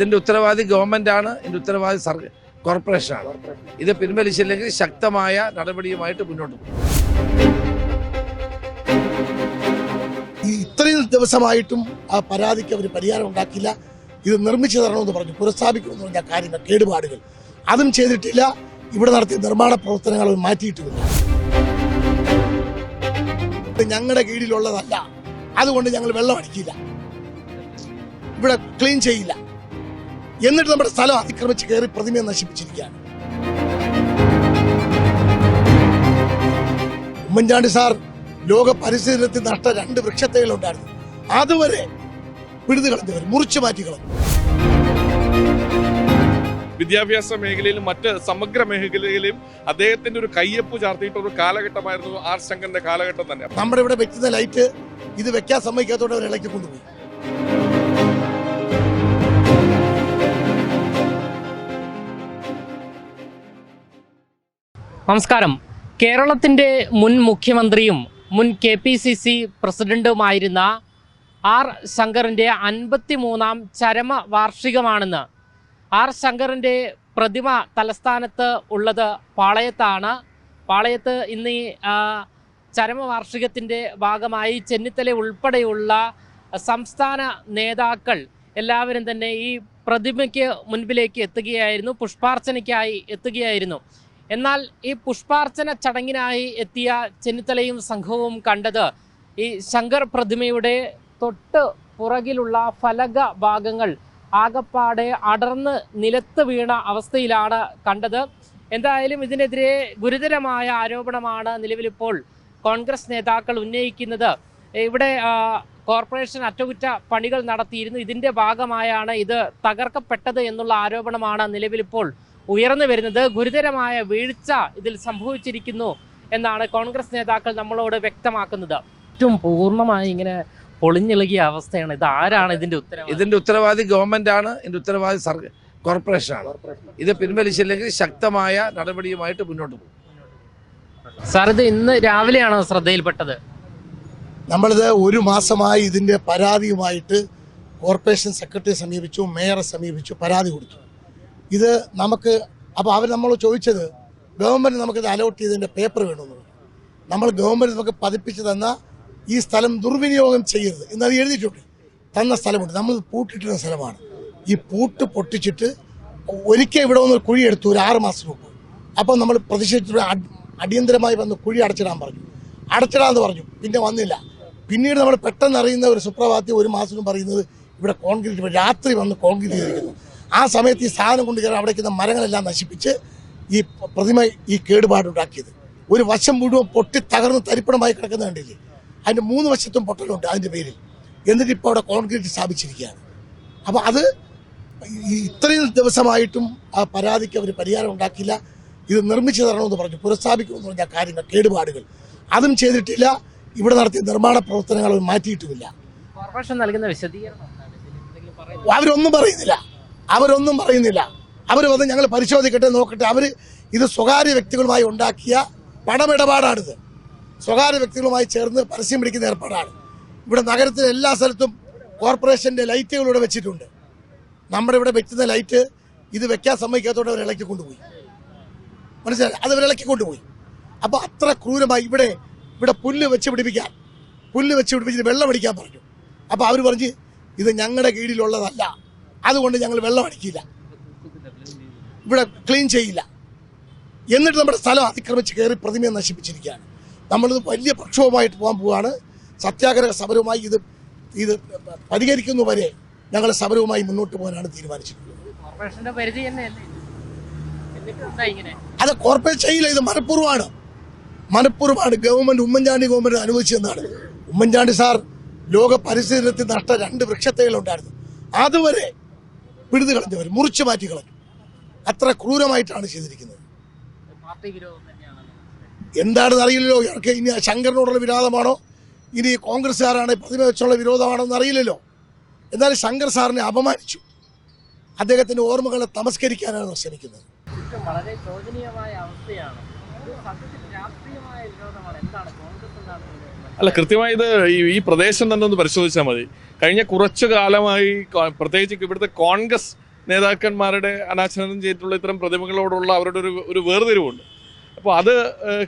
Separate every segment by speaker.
Speaker 1: ഇതിന്റെ ഉത്തരവാദി ഗവൺമെന്റാണ് ഇതിന്റെ ഉത്തരവാദി കോർപ്പറേഷൻ ആണ്. ഇത് പിൻവലിച്ചില്ലെങ്കിൽ ശക്തമായ നടപടിയുമായിട്ട് മുന്നോട്ട് പോകും.
Speaker 2: ഇത്രയും ദിവസമായിട്ടും ആ പരാതിക്ക് അവർ പരിഹാരം ഉണ്ടാക്കില്ല ഇത് നിർമ്മിച്ചു തരണമെന്ന് പറഞ്ഞു പുനഃസ്ഥാപിക്കുമെന്ന് പറഞ്ഞ കാര്യങ്ങൾ കേടുപാടുകൾ. അതും ചെയ്തിട്ടില്ല. ഇവിടെ നടത്തിയ നിർമ്മാണ പ്രവർത്തനങ്ങൾ ഇത് ഞങ്ങളുടെ കീഴിലുള്ളതല്ല. അതുകൊണ്ട് ഞങ്ങൾ വെള്ളം അടിക്കില്ല. ഇവിടെ ക്ലീൻ ചെയ്യില്ല. എന്നിട്ട് നമ്മുടെ സ്ഥലം അതിക്രമിച്ച് കയറി പ്രതിമയെ നശിപ്പിച്ചിരിക്കുകയാണ്. ഉമ്മൻചാണ്ടി സാർ ലോക പരിസ്ഥിതി നഷ്ട രണ്ട് വൃക്ഷത്തൈകളുണ്ടായിരുന്നു. അതുവരെ പിഴുതു കളഞ്ഞവർ മുറിച്ചു മാറ്റി കളഞ്ഞു.
Speaker 3: വിദ്യാഭ്യാസ മേഖലയിലും മറ്റ് സമഗ്ര മേഖലയിലും അദ്ദേഹത്തിന്റെ ഒരു കയ്യപ്പ് ചാർത്തിയിട്ട് ഒരു കാലഘട്ടമായിരുന്നു ആർ ശങ്കറിന്റെ കാലഘട്ടം തന്നെ.
Speaker 2: നമ്മുടെ ഇവിടെ വെക്കുന്ന ലൈറ്റ് ഇത് വെക്കാൻ സമ്മതിക്കാത്തോടെ അവർ ഇളക്കി കൊണ്ടുപോയി.
Speaker 4: നമസ്കാരം. കേരളത്തിന്റെ മുൻ മുഖ്യമന്ത്രിയും മുൻ കെ പി സി സി പ്രസിഡന്റുമായിരുന്ന ആർ ശങ്കറിന്റെ അൻപത്തി മൂന്നാം ചരമ വാർഷികമാണെന്ന് ആർ ശങ്കറിന്റെ പ്രതിമ തലസ്ഥാനത്ത് ഉള്ളത് പാളയത്താണ്. പാളയത്ത് ഇന്ന് ഈ ചരമവാർഷികത്തിന്റെ ഭാഗമായി ചെന്നിത്തല ഉൾപ്പെടെയുള്ള സംസ്ഥാന നേതാക്കൾ എല്ലാവരും തന്നെ ഈ പ്രതിമയ്ക്ക് മുൻപിലേക്ക് എത്തുകയായിരുന്നു പുഷ്പാർച്ചനയ്ക്കായി എത്തുകയായിരുന്നു. എന്നാൽ ഈ പുഷ്പാർച്ചന ചടങ്ങിനായി എത്തിയ ചെന്നിത്തലയും സംഘവും കണ്ടത് ഈ ശങ്കർ പ്രതിമയുടെ തൊട്ട് പുറകിലുള്ള ഫലക ഭാഗങ്ങൾ ആകപ്പാടെ അടർന്ന് നിലത്ത് വീണ അവസ്ഥയിലാണ് കണ്ടത്. എന്തായാലും ഇതിനെതിരെ ഗുരുതരമായ ആരോപണമാണ് നിലവിലിപ്പോൾ കോൺഗ്രസ് നേതാക്കൾ ഉന്നയിക്കുന്നത്. ഇവിടെ കോർപ്പറേഷൻ അറ്റകുറ്റ പണികൾ നടത്തിയിരുന്നു. ഇതിന്റെ ഭാഗമായാണ് ഇത് തകർക്കപ്പെട്ടത് എന്നുള്ള ആരോപണമാണ് നിലവിലിപ്പോൾ ഉയർന്നു വരുന്നത് ഗുരുതരമായ വീഴ്ച ഇതിൽ സംഭവിച്ചിരിക്കുന്നു എന്നാണ് കോൺഗ്രസ് നേതാക്കൾ നമ്മളോട് വ്യക്തമാക്കുന്നത്. ഏറ്റവും പൂർണമായി ഇങ്ങനെ പൊളിഞ്ഞിളകിയ അവസ്ഥയാണ്. ഇത് ആരാണ് ഇതിന്റെ ഉത്തരവാദി?
Speaker 1: ഇതിന്റെ ഉത്തരവാദി ഗവൺമെന്റ് ആണ്. ഇതിന്റെ ഉത്തരവാദി കോർപ്പറേഷൻ ആണ്. ഇത് പിൻവലിച്ചില്ലെങ്കിൽ ശക്തമായ നടപടിയുമായിട്ട് മുന്നോട്ട് പോകും.
Speaker 4: സാർ ഇത് ഇന്ന് രാവിലെയാണ് ശ്രദ്ധയിൽപ്പെട്ടത്?
Speaker 2: നമ്മളിത് ഒരു മാസമായി ഇതിന്റെ പരാതിയുമായിട്ട് കോർപ്പറേഷൻ സെക്രട്ടറിയെ സമീപിച്ചു മേയറെ സമീപിച്ചു പരാതി കൊടുത്തു. ഇത് നമുക്ക് അപ്പോൾ അവർ നമ്മൾ ചോദിച്ചത് ഗവൺമെന്റ് നമുക്കിത് അലോട്ട് ചെയ്തതിന്റെ പേപ്പർ വേണമെന്ന്. നമ്മൾ ഗവൺമെന്റ് നമുക്ക് പതിപ്പിച്ച് തന്ന ഈ സ്ഥലം ദുർവിനിയോഗം ചെയ്യരുത്. എന്നത് എഴുതിയിട്ടുണ്ട്. തന്ന സ്ഥലമുണ്ട്. നമ്മൾ പൂട്ടിട്ടിരുന്ന സ്ഥലമാണ്. ഈ പൂട്ട് പൊട്ടിച്ചിട്ട് ഒരിക്കൽ ഇവിടെ ഒന്ന് കുഴി എടുത്തു ഒരു ആറ് മാസം മുമ്പ്. അപ്പോൾ നമ്മൾ പ്രതിഷേധിച്ചിട്ട് അടി- അടിയന്തരമായി വന്ന് കുഴി അടച്ചിടാൻ പറഞ്ഞു. അടച്ചിടാന്ന് പറഞ്ഞു. പിന്നെ വന്നില്ല. പിന്നീട് നമ്മൾ പെട്ടെന്ന് അറിയുന്ന ഒരു സുപ്രഭാതി ഒരു മാസം പറയുന്നത് ഇവിടെ കോൺക്രീറ്റ് രാത്രി വന്ന് കോൺക്രീറ്റ് ചെയ്തിരിക്കുന്നു. ആ സമയത്ത് ഈ സാധനം കൊണ്ട് കയറി അവിടെ മരങ്ങളെല്ലാം നശിപ്പിച്ച് ഈ പ്രതിമ ഈ കേടുപാടുണ്ടാക്കിയത്. ഒരു വശം മുഴുവൻ പൊട്ടി തകർന്ന് തരിപ്പണമായി കിടക്കുന്ന കണ്ടില്ലേ? അതിന്റെ മൂന്ന് വശത്തും പൊട്ടലുണ്ട് അതിന്റെ പേരിൽ. എന്നിട്ട് ഇപ്പോൾ അവിടെ കോൺക്രീറ്റ് സ്ഥാപിച്ചിരിക്കുകയാണ്. അപ്പോൾ അത് ഇത്രയും ദിവസമായിട്ടും ആ പരാതിക്ക് അവർ പരിഹാരം ഉണ്ടാക്കിയില്ല. ഇത് നിർമ്മിച്ചു തരണമെന്ന് പറഞ്ഞു. പുനഃസ്ഥാപിക്കുമെന്ന് പറഞ്ഞ കാര്യങ്ങൾ കേടുപാടുകൾ. അതും ചെയ്തിട്ടില്ല. ഇവിടെ നടത്തിയ നിർമ്മാണ പ്രവർത്തനങ്ങൾ അവർ മാറ്റിയിട്ടുമില്ല.
Speaker 4: കോർപ്പറേഷൻ നൽകുന്ന വിശദീകരണം?
Speaker 2: അവരൊന്നും പറയുന്നില്ല. അവരൊന്നും പറയുന്നില്ല. അവർ വന്ന് ഞങ്ങൾ പരിശോധിക്കട്ടെ നോക്കട്ടെ. അവർ ഇത് സ്വകാര്യ വ്യക്തികളുമായി ഉണ്ടാക്കിയ പണമിടപാടാണിത്. സ്വകാര്യ വ്യക്തികളുമായി ചേർന്ന് പരസ്യം പിടിക്കുന്ന ഏർപ്പാടാണ്. ഇവിടെ നഗരത്തിലെ എല്ലാ സ്ഥലത്തും കോർപ്പറേഷന്റെ ലൈറ്റുകൾ ഇവിടെ വെച്ചിട്ടുണ്ട്. നമ്മുടെ ഇവിടെ വെക്കുന്ന ലൈറ്റ് ഇത് വെക്കാൻ സമ്മതിക്കാത്തോടെ അവർ ഇളക്കി കൊണ്ടുപോയി. മനസ്സിലായി? അത് അവർ ഇളക്കി കൊണ്ടുപോയി. അപ്പോൾ അത്ര ക്രൂരമായി ഇവിടെ ഇവിടെ പുല്ല് വെച്ച് പിടിപ്പിക്കാൻ പുല്ല് വെച്ച് പിടിപ്പിച്ചിട്ട് വെള്ളം അടിക്കാൻ പറഞ്ഞു. അപ്പോൾ അവർ പറഞ്ഞ് ഇത് ഞങ്ങളുടെ കീഴിലുള്ളതല്ല. അതുകൊണ്ട് ഞങ്ങൾ വെള്ളം അടിക്കില്ല. ഇവിടെ ക്ലീൻ ചെയ്യില്ല. എന്നിട്ട് നമ്മുടെ സ്ഥലം അതിക്രമിച്ച് കയറി പ്രതിമയെ നശിപ്പിച്ചിരിക്കുകയാണ്. നമ്മളിത് വലിയ പ്രക്ഷോഭമായിട്ട് പോകാൻ പോവുകയാണ് സത്യാഗ്രഹ സമരവുമായി ഇത് ഇത് പരിഹരിക്കുന്നവരെ ഞങ്ങൾ സമരവുമായി മുന്നോട്ട് പോകാനാണ് തീരുമാനിച്ചിട്ടുള്ളത്. അത് കോർപ്പറേറ്റ് ചെയ്യില്ല ഇത് മനഃപൂർവമാണ്. മനഃപൂർവമാണ് ഗവൺമെന്റ് ഉമ്മൻചാണ്ടി ഗവൺമെന്റ് അനുവദിച്ചതെന്നാണ്. ഉമ്മൻചാണ്ടി സാർ ലോക പരിസ്ഥിതി നഷ്ട രണ്ട് വൃക്ഷത്തൈകളുണ്ടായിരുന്നു. അതുവരെ പിഴുതു കളഞ്ഞവർ മുറിച്ചു മാറ്റി കളഞ്ഞു. അത്ര ക്രൂരമായിട്ടാണ് ചെയ്തിരിക്കുന്നത്. എന്താണെന്ന് അറിയില്ലല്ലോ. ഇവർക്ക് ഇനി ശങ്കറിനോടുള്ള വിരോധമാണോ? ഇനി കോൺഗ്രസ്സുകാരാണ് പ്രതിമ വെച്ചുള്ള വിരോധമാണോ എന്ന് അറിയില്ലല്ലോ. എന്നാൽ ശങ്കർ സാറിനെ അപമാനിച്ചു. അദ്ദേഹത്തിന്റെ ഓർമ്മകളെ തമസ്കരിക്കാനാണ് ശ്രമിക്കുന്നത്.
Speaker 4: വളരെ ശോചനീയമായ അവസ്ഥയാണ്.
Speaker 3: അല്ല കൃത്യമായി ഇത് ഈ പ്രദേശം തന്നെ ഒന്ന് പരിശോധിച്ചാൽ മതി. കഴിഞ്ഞ കുറച്ചു കാലമായി പ്രത്യേകിച്ച് ഇവിടുത്തെ കോൺഗ്രസ് നേതാക്കന്മാരുടെ അനാച്ഛാദനം ചെയ്തിട്ടുള്ള ഇത്തരം പ്രതിമകളോടുള്ള അവരുടെ ഒരു ഒരു വേർതിരിവുണ്ട്. അപ്പോൾ അത്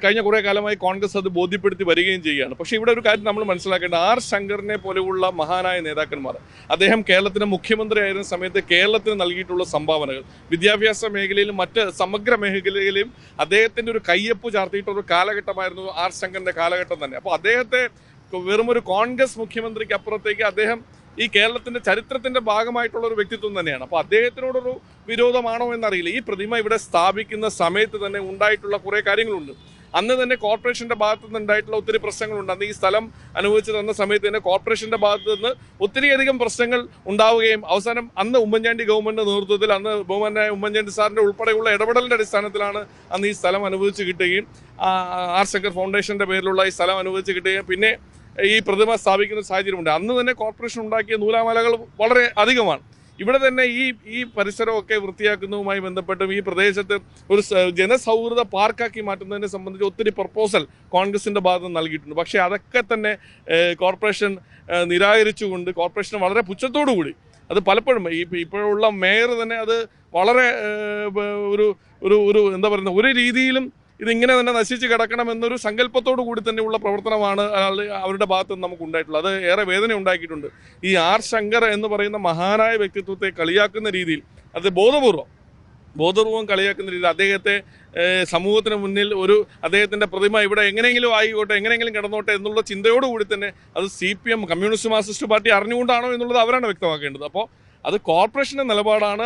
Speaker 3: കഴിഞ്ഞ കുറേ കാലമായി കോൺഗ്രസ് അത് ബോധ്യപ്പെടുത്തി വരികയും ചെയ്യുകയാണ്. പക്ഷേ ഇവിടെ ഒരു കാര്യം നമ്മൾ മനസ്സിലാക്കേണ്ട. ആർ ശങ്കറിനെ പോലെയുള്ള മഹാനായ നേതാക്കന്മാർ അദ്ദേഹം കേരളത്തിന് മുഖ്യമന്ത്രി ആയിരുന്ന സമയത്ത് കേരളത്തിന് നൽകിയിട്ടുള്ള സംഭാവനകൾ വിദ്യാഭ്യാസ മേഖലയിലും മറ്റ് സമഗ്ര മേഖലയിലും അദ്ദേഹത്തിന്റെ ഒരു കയ്യൊപ്പ് ചാർത്തിയിട്ടുള്ള കാലഘട്ടമായിരുന്നു ആർ ശങ്കറിന്റെ കാലഘട്ടം തന്നെ. അപ്പോൾ അദ്ദേഹത്തെ വെറുമൊരു കോൺഗ്രസ് മുഖ്യമന്ത്രിക്ക് അപ്പുറത്തേക്ക് അദ്ദേഹം ഈ കേരളത്തിന്റെ ചരിത്രത്തിന്റെ ഭാഗമായിട്ടുള്ള ഒരു വ്യക്തിത്വം തന്നെയാണ്. അപ്പോൾ അദ്ദേഹത്തിനോടൊരു വിരോധമാണോ എന്നറിയില്ല. ഈ പ്രതിമ ഇവിടെ സ്ഥാപിക്കുന്ന സമയത്ത് തന്നെ ഉണ്ടായിട്ടുള്ള കുറേ കാര്യങ്ങളുണ്ട്. അന്ന് തന്നെ കോർപ്പറേഷന്റെ ഭാഗത്തു നിന്ന് ഉണ്ടായിട്ടുള്ള ഒത്തിരി പ്രശ്നങ്ങളുണ്ട്. അന്ന് ഈ സ്ഥലം അനുഭവിച്ചു തന്ന സമയത്ത് തന്നെ കോർപ്പറേഷന്റെ ഭാഗത്തു നിന്ന് ഒത്തിരിയധികം പ്രശ്നങ്ങൾ ഉണ്ടാവുകയും അവസാനം അന്ന് ഉമ്മൻചാണ്ടി ഗവൺമെന്റ് നേതൃത്വത്തിൽ അന്ന് ബഹുമാനായ ഉമ്മൻചാണ്ടി സാറിന്റെ ഉൾപ്പെടെയുള്ള ഇടപെടലിന്റെ അടിസ്ഥാനത്തിലാണ് അന്ന് ഈ സ്ഥലം അനുവദിച്ച് കിട്ടുകയും ആർ ശങ്കർ ഫൗണ്ടേഷന്റെ പേരിലുള്ള ഈ സ്ഥലം അനുവദിച്ച് കിട്ടുകയും പിന്നെ ഈ പ്രതിമ സ്ഥാപിക്കുന്ന സാഹചര്യമുണ്ട്. അന്ന് തന്നെ കോർപ്പറേഷൻ ഉണ്ടാക്കിയ നൂലാമാലകൾ വളരെ അധികമാണ്. ഇവിടെ തന്നെ ഈ ഈ പരിസരമൊക്കെ വൃത്തിയാക്കുന്നതുമായി ബന്ധപ്പെട്ടും ഈ പ്രദേശത്ത് ഒരു ജനസൗഹൃദ പാർക്കാക്കി മാറ്റുന്നതിനെ സംബന്ധിച്ച് ഒത്തിരി പ്രപ്പോസൽ കോൺഗ്രസിന്റെ ഭാഗത്ത് നിന്ന് നൽകിയിട്ടുണ്ട്. പക്ഷേ അതൊക്കെ തന്നെ കോർപ്പറേഷൻ നിരാകരിച്ചുകൊണ്ട് കോർപ്പറേഷൻ വളരെ കൂടി അത് പലപ്പോഴും ഈ ഇപ്പോഴുള്ള മേയർ തന്നെ അത് വളരെ ഒരു ഒരു എന്താ പറയുന്നത് ഒരു രീതിയിലും ഇതിങ്ങനെ തന്നെ നശിച്ച് കിടക്കണം എന്നൊരു സങ്കല്പത്തോടു കൂടി തന്നെയുള്ള പ്രവർത്തനമാണ് അവരുടെ ഭാഗത്ത് നിന്ന് നമുക്ക് ഉണ്ടായിട്ടുള്ളത്. അത് ഏറെ വേദന ഉണ്ടാക്കിയിട്ടുണ്ട്. ഈ ആർ ശങ്കർ എന്ന് പറയുന്ന മഹാനായ വ്യക്തിത്വത്തെ കളിയാക്കുന്ന രീതിയിൽ അത് ബോധപൂർവം ബോധപൂർവം കളിയാക്കുന്ന രീതിയിൽ അദ്ദേഹത്തെ സമൂഹത്തിന് മുന്നിൽ ഒരു അദ്ദേഹത്തിന്റെ പ്രതിമ ഇവിടെ എങ്ങനെയെങ്കിലും ആയിക്കോട്ടെ എങ്ങനെയെങ്കിലും കിടന്നോട്ടെ എന്നുള്ള ചിന്തയോടുകൂടി തന്നെ അത് C P M communist marxist party അറിഞ്ഞുകൊണ്ടാണോ എന്നുള്ളത് അവരാണ് വ്യക്തമാക്കേണ്ടത്. അപ്പോൾ അത് കോർപ്പറേഷന്റെ നിലപാടാണ്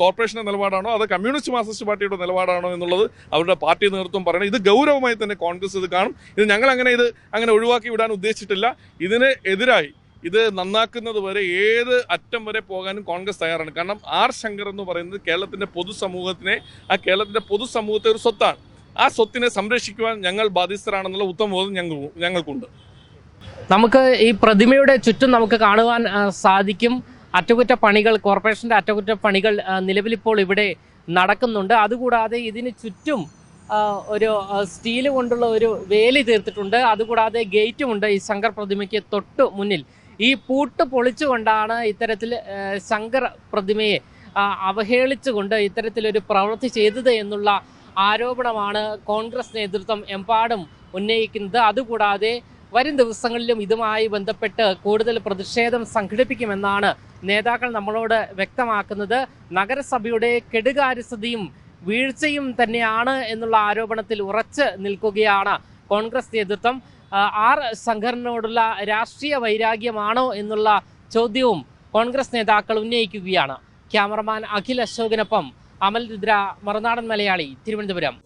Speaker 3: കോർപ്പറേഷന്റെ നിലപാടാണോ അത് കമ്മ്യൂണിസ്റ്റ് മാർക്സിസ്റ്റ് പാർട്ടിയുടെ നിലപാടാണോ എന്നുള്ളത് അവരുടെ പാർട്ടി നേതൃത്വം പറയണം. ഇത് ഗൗരവമായി തന്നെ കോൺഗ്രസ് ഇത് കാണും. ഇത് ഞങ്ങൾ അങ്ങനെ ഇത് അങ്ങനെ ഒഴിവാക്കി വിടാൻ ഉദ്ദേശിച്ചിട്ടില്ല. ഇതിന് എതിരായി ഇത് നന്നാക്കുന്നത് വരെ ഏത് അറ്റം വരെ പോകാനും കോൺഗ്രസ് തയ്യാറാണ്. കാരണം ആർ ശങ്കർ എന്ന് പറയുന്നത് കേരളത്തിന്റെ പൊതുസമൂഹത്തിനെ ആ കേരളത്തിന്റെ പൊതുസമൂഹത്തെ ഒരു സ്വത്താണ്. ആ സ്വത്തിനെ സംരക്ഷിക്കുവാൻ ഞങ്ങൾ ബാധ്യസ്ഥരാണെന്നുള്ള ഉത്തമ ബോധം ഞങ്ങൾ ഞങ്ങൾക്കുണ്ട്.
Speaker 4: നമുക്ക് ഈ പ്രതിമയുടെ ചുറ്റും നമുക്ക് കാണുവാൻ സാധിക്കും. അറ്റകുറ്റപ്പണികൾ കോർപ്പറേഷന്റെ അറ്റകുറ്റപ്പണികൾ നിലവിലിപ്പോൾ ഇവിടെ നടക്കുന്നുണ്ട്. അതുകൂടാതെ ഇതിന് ചുറ്റും ഒരു സ്റ്റീൽ കൊണ്ടുള്ള ഒരു വേലി തീർത്തിട്ടുണ്ട്. അതുകൂടാതെ ഗേറ്റുമുണ്ട് ഈ ശങ്കർ പ്രതിമയ്ക്ക് തൊട്ട് മുന്നിൽ. ഈ പൂട്ട് പൊളിച്ചുകൊണ്ടാണ് ഇത്തരത്തിൽ ശങ്കർ പ്രതിമയെ അവഹേളിച്ചുകൊണ്ട് ഇത്തരത്തിലൊരു പ്രവൃത്തി ചെയ്തത് എന്നുള്ള ആരോപണമാണ് കോൺഗ്രസ് നേതൃത്വം എമ്പാടും ഉന്നയിക്കുന്നത്. അതുകൂടാതെ വരും ദിവസങ്ങളിലും ഇതുമായി ബന്ധപ്പെട്ട് കൂടുതൽ പ്രതിഷേധം സംഘടിപ്പിക്കുമെന്നാണ് നേതാക്കൾ നമ്മളോട് വ്യക്തമാക്കുന്നത്. നഗരസഭയുടെ കെടുകാര്യസ്ഥതയും വീഴ്ചയും തന്നെയാണ് എന്നുള്ള ആരോപണത്തിൽ ഉറച്ച് നിൽക്കുകയാണ് കോൺഗ്രസ് നേതൃത്വം. ആർ ശങ്കറിനോടുള്ള രാഷ്ട്രീയ വൈരാഗ്യമാണോ എന്നുള്ള ചോദ്യവും കോൺഗ്രസ് നേതാക്കൾ ഉന്നയിക്കുകയാണ്. ക്യാമറമാൻ അഖിൽ അശോകിനൊപ്പം അമൽ രുദ്ര മറുനാടൻ മലയാളി തിരുവനന്തപുരം.